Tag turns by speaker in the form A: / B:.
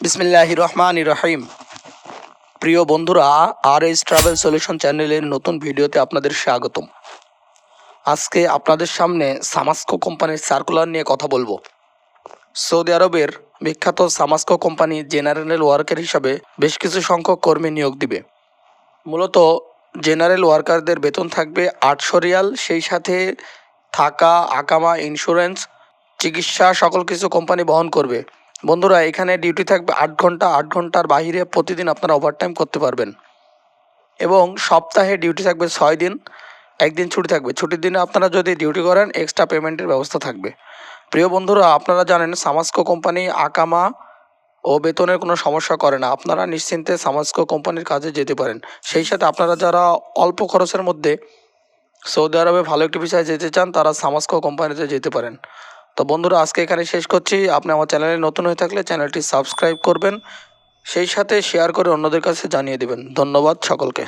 A: বিসমিল্লাহ রহমান রহিম প্রিয় বন্ধুরা আর এস ট্রাভেল সলিউশন চ্যানেলের নতুন ভিডিওতে আপনাদের স্বাগতম। আজকে আপনাদের সামনে সামাস্কো কোম্পানির সার্কুলার নিয়ে কথা বলব। সৌদি আরবের বিখ্যাত সামাস্কো কোম্পানি জেনারেল ওয়ার্কার হিসাবে বেশ কিছু সংখ্যক কর্মী নিয়োগ দিবে। মূলত জেনারেল ওয়ার্কারদের বেতন থাকবে আটশো রিয়াল, সেই সাথে থাকা, আকামা ইন্স্যুরেন্স চিকিৎসা, সকল কিছু কোম্পানি বহন করবে। বন্ধুরা, এখানে ডিউটি থাকবে আট ঘণ্টা। আট ঘণ্টার বাইরে প্রতিদিন আপনারা ওভারটাইম করতে পারবেন। এবং সপ্তাহে ডিউটি থাকবে ছয় দিন, একদিন ছুটি থাকবে। ছুটির দিনে আপনারা যদি ডিউটি করেন এক্সট্রা পেমেন্টের ব্যবস্থা থাকবে। প্রিয় বন্ধুরা, আপনারা জানেন, সামাস্কো কোম্পানি আকামা ও বেতনের কোনো সমস্যা করে না। আপনারা নিশ্চিন্তে সামাস্কো কোম্পানির কাজে যেতে পারেন। সেই সাথে আপনারা যারা অল্প খরচের মধ্যে সৌদি আরবে ভালো একটি বিষয়ে যেতে চান, তারা সামাস্কো কোম্পানিতে যেতে পারেন। তো বন্ধুরা, আজকে এখানে শেষ করছি। আপনি আমার চ্যানেলে নতুন হয়ে থাকলে চ্যানেলটি সাবস্ক্রাইব করবেন। সেই সাথে শেয়ার করে অন্যদের কাছে জানিয়ে দেবেন। ধন্যবাদ সকলকে।